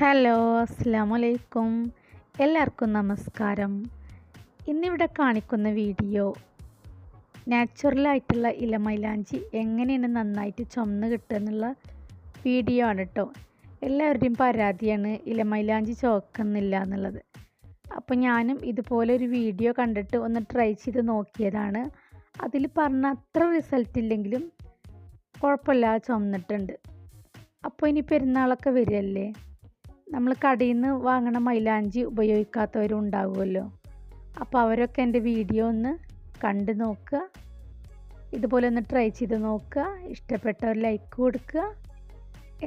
Hello അസ്ലാമലൈക്കും എല്ലാവർക്കും നമസ്കാരം. ഇന്നിവിടെ കാണിക്കുന്ന വീഡിയോ നാച്ചുറലായിട്ടുള്ള ഇലമൈലാഞ്ചി എങ്ങനെയാണ് നന്നായിട്ട് ചുമന്ന് കിട്ടുക എന്നുള്ള വീഡിയോ ആണ് കേട്ടോ എല്ലാവരുടെയും പരാതിയാണ് ഇലമൈലാഞ്ചി ചോക്കുന്നില്ല എന്നുള്ളത്. അപ്പോൾ ഞാനും ഇതുപോലെ ഒരു വീഡിയോ കണ്ടിട്ട് ഒന്ന് ട്രൈ ചെയ്ത് നോക്കിയതാണ്. അതിൽ പറഞ്ഞ അത്ര റിസൾട്ട് ഇല്ലെങ്കിലും കുഴപ്പമില്ലാതെ ചുമന്നിട്ടുണ്ട്. അപ്പോൾ ഇനി പെരുന്നാളൊക്കെ വരികയല്ലേ? നമ്മൾ കടയിൽ നിന്ന് വാങ്ങണ മൈലാഞ്ചി ഉപയോഗിക്കാത്തവരും ഉണ്ടാകുമല്ലോ അപ്പോൾ അവരൊക്കെ എന്റെ വീഡിയോ ഒന്ന് കണ്ടു നോക്കുക. ഇതുപോലെ ഒന്ന് ട്രൈ ചെയ്ത് നോക്കുക. ഇഷ്ടപ്പെട്ടവർ ലൈക്ക് കൊടുക്കുക.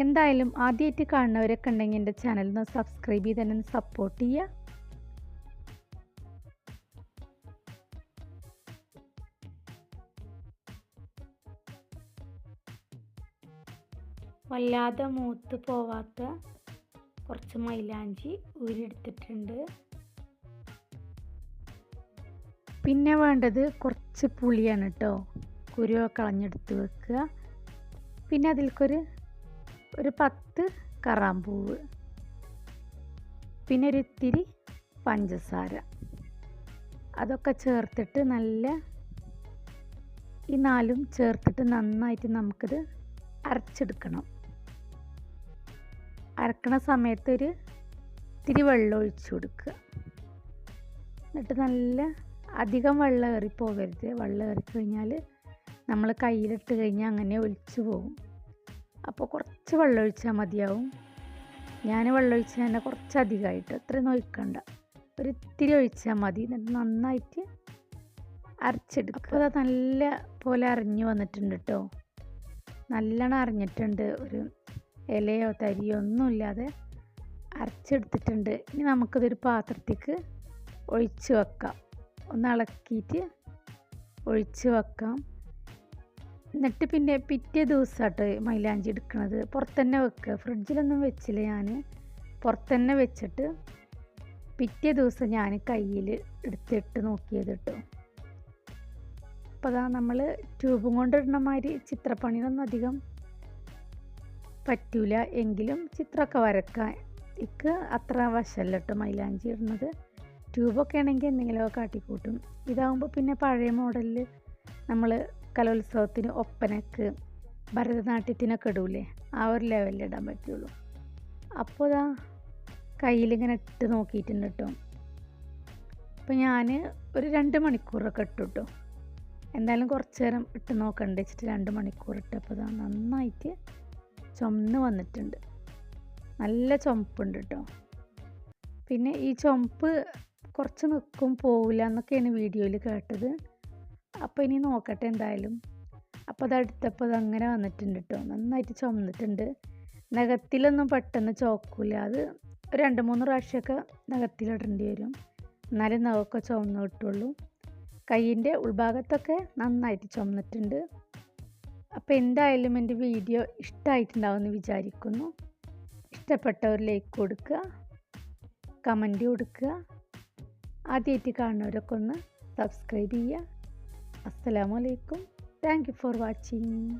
എന്തായാലും ആദ്യമായിട്ട് കാണുന്നവരൊക്കെ ഉണ്ടെങ്കിൽ എന്റെ ഒന്ന് സബ്സ്ക്രൈബ് ചെയ്ത് തന്നെ സപ്പോർട്ട് ചെയ്യുക. വല്ലാതെ മൂത്ത് പോവാത്ത കുറച്ച് മൈലാഞ്ചി ഊരിയെടുത്തിട്ടുണ്ട്. പിന്നെ വേണ്ടത് കുറച്ച് പുളിയാണ് കേട്ടോ. കുരുവ കളഞ്ഞെടുത്ത് വെക്കുക. പിന്നെ അതിൽക്കൊരു ഒരു പത്ത് കറാമ്പൂവ്. പിന്നെ ഒരു പഞ്ചസാര. അതൊക്കെ ചേർത്തിട്ട് നല്ല ഈ നാലും ചേർത്തിട്ട് നന്നായിട്ട് നമുക്കിത് അരച്ചെടുക്കണം. അരക്കണ സമയത്ത് ഒരു ഇത്തിരി വെള്ളം ഒഴിച്ചു കൊടുക്കുക. എന്നിട്ട് നല്ല അധികം വെള്ളം ഏറിപ്പോകരുത്. വെള്ളം ഏറിക്കഴിഞ്ഞാൽ നമ്മൾ കയ്യിലിട്ട് കഴിഞ്ഞാൽ അങ്ങനെ ഒലിച്ചു പോകും. അപ്പോൾ കുറച്ച് വെള്ളം ഒഴിച്ചാൽ മതിയാവും. ഞാൻ വെള്ളം ഒഴിച്ചാൽ തന്നെ കുറച്ച് അധികമായിട്ട് അത്രയൊന്നും ഒഴിക്കണ്ട. ഒരു ഇത്തിരി ഒഴിച്ചാൽ മതി. എന്നിട്ട് നന്നായിട്ട് അരച്ചെടുക്കുക. അപ്പോൾ അത് നല്ല പോലെ അരഞ്ഞു വന്നിട്ടുണ്ട് കേട്ടോ നല്ലോണം അറിഞ്ഞിട്ടുണ്ട് ഒരു ഇലയോ തരിയോ ഒന്നുമില്ലാതെ അരച്ചെടുത്തിട്ടുണ്ട്. ഇനി നമുക്കിതൊരു പാത്രത്തേക്ക് ഒഴിച്ച് വെക്കാം. ഒന്ന് ഇളക്കിയിട്ട് ഒഴിച്ച് വെക്കാം. എന്നിട്ട് പിന്നെ പിറ്റേ ദിവസമായിട്ട് മൈലാഞ്ചി എടുക്കണത്. പുറത്തന്നെ വെക്കുക. ഫ്രിഡ്ജിലൊന്നും വെച്ചില്ല ഞാൻ പുറത്തന്നെ വെച്ചിട്ട് പിറ്റേ ദിവസം ഞാൻ കയ്യിൽ എടുത്തിട്ട് നോക്കിയത് കേട്ടോ. അപ്പോൾ അതാ നമ്മൾ ട്യൂബും കൊണ്ടിടണമാതിരി ചിത്രപ്പണിയൊന്നും അധികം പറ്റൂല. എങ്കിലും ചിത്രമൊക്കെ വരക്കാൻ ഇക്ക് അത്ര വശമല്ല കേട്ടോ മൈലാഞ്ചി ഇടുന്നത്. ട്യൂബൊക്കെ ആണെങ്കിൽ എന്തെങ്കിലുമൊക്കെ കാട്ടിക്കൂട്ടും. ഇതാകുമ്പോൾ പിന്നെ പഴയ മോഡലിൽ നമ്മൾ കലോത്സവത്തിന് ഒപ്പനക്ക് ഭരതനാട്യത്തിനൊക്കെ ഇടൂലേ? ആ ഒരു ലെവലിൽ ഇടാൻ പറ്റുള്ളൂ. അപ്പോൾ ഇതാ കയ്യിലിങ്ങനെ ഇട്ട് നോക്കിയിട്ടുണ്ട് കേട്ടോ. അപ്പോൾ ഞാൻ ഒരു രണ്ട് മണിക്കൂറൊക്കെ ഇട്ടു കേട്ടോ. എന്തായാലും കുറച്ച് നേരം ഇട്ട് നോക്കണ്ട വെച്ചിട്ട് രണ്ട് മണിക്കൂർ ഇട്ടപ്പോൾ ഇതാ നന്നായിട്ട് ചുമന്ന് വന്നിട്ടുണ്ട്. നല്ല ചുമപ്പുണ്ട് കേട്ടോ പിന്നെ ഈ ചുമപ്പ് കുറച്ച് നിൽക്കും പോവില്ല എന്നൊക്കെയാണ് വീഡിയോയിൽ കേട്ടത്. അപ്പോൾ ഇനി നോക്കട്ടെ എന്തായാലും. അപ്പോൾ അത് അടുത്തപ്പോൾ അത് അങ്ങനെ വന്നിട്ടുണ്ട് കേട്ടോ നന്നായിട്ട് ചുമന്നിട്ടുണ്ട്. നഖത്തിലൊന്നും പെട്ടെന്ന് ചോക്കൂല. അത് രണ്ട് മൂന്ന് പ്രാവശ്യമൊക്കെ നഖത്തിലിടേണ്ടി വരും. എന്നാലും നഖമൊക്കെ ചുമന്ന് കിട്ടുള്ളൂ. കയ്യിന്റെ ഉൾഭാഗത്തൊക്കെ നന്നായിട്ട് ചുമന്നിട്ടുണ്ട്. അപ്പോൾ എന്തായാലും എന്റെ വീഡിയോ ഇഷ്ടമായിട്ടുണ്ടാവുമെന്ന് വിചാരിക്കുന്നു. ഇഷ്ടപ്പെട്ടവർ ലൈക്ക് കൊടുക്കുക. കമന്റ് കൊടുക്കുക. ആദ്യമായിട്ട് കാണുന്നവരൊക്കെ ഒന്ന് സബ്സ്ക്രൈബ് ചെയ്യുക. അസ്സലാമലൈക്കും താങ്ക് യു ഫോർ വാച്ചിങ്.